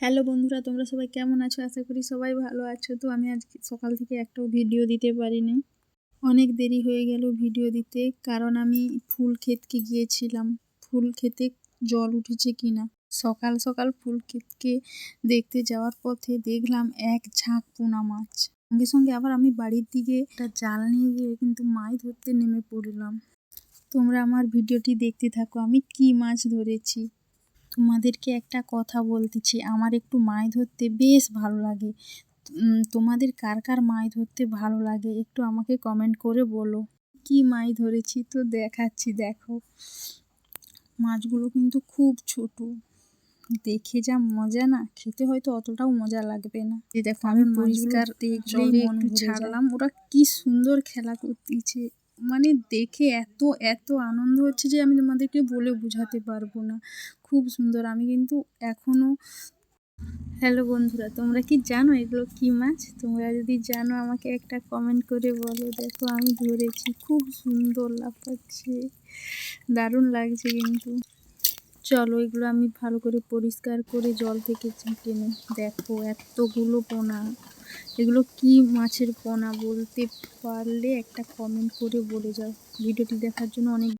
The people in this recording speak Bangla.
হ্যালো বন্ধুরা, তোমরা সবাই কেমন আছো? আশা করি সবাই ভালো আছো। তো আমি আজকে সকাল থেকে একটাও ভিডিও দিতে পারিনি। অনেক দেরি হয়ে গেল ভিডিও দিতে, কারণ আমি ফুল ক্ষেতকে গিয়েছিলাম। ফুল ক্ষেতে জল উঠেছে কি না সকাল সকাল ফুল ক্ষেতকে দেখতে যাওয়ার পথে দেখলাম এক ঝাঁক পোনা মাছ। সঙ্গে সঙ্গে আবার আমি বাড়ির দিকে একটা জাল নিয়ে গিয়ে কিন্তু মাছ ধরতে নেমে পড়লাম। তোমরা আমার ভিডিওটি দেখতে থাকো, আমি কি মাছ ধরেছি? তোমাদেরকে একটা কথা বলতেছি আমার একটু মাছ ধরতে বেশ ভালো লাগে। তোমাদের কার কার মাছ ধরতে ভালো লাগে একটু আমাকে কমেন্ট করে বলো। কি মাছ ধরেছি তো দেখাচ্ছি দেখো। মাছগুলো কিন্তু খুব ছোট। দেখে যা মজা না খেতে হয়তো অতটাও মজা লাগবে না। এই দেখো আমি পরিষ্কার জলে ছাড়লাম। ওরা কি সুন্দর খেলা করতেছে মানে দেখে এত এত আনন্দ হচ্ছে যে আমি তোমাদেরকে বলে বোঝাতে পারব না। খুব সুন্দর। আমি কিন্তু এখনও হ্যালো বন্ধুরা, তোমরা কি জানো এগুলো কি মাছ? তোমরা যদি জানো আমাকে একটা কমেন্ট করে বলো। দেখো আমি ধরেছি, খুব সুন্দর লাফাচ্ছে দারুণ লাগছে কিন্তু। চলো এগুলো আমি ভালো করে পরিষ্কার করে জল থেকে ছেঁকে নিই। দেখো এতগুলো পোনা। এগুলো কি মাছের পোনা বলতে পারলে একটা কমেন্ট করে বলে যাও। ভিডিওটি দেখার জন্য অনেক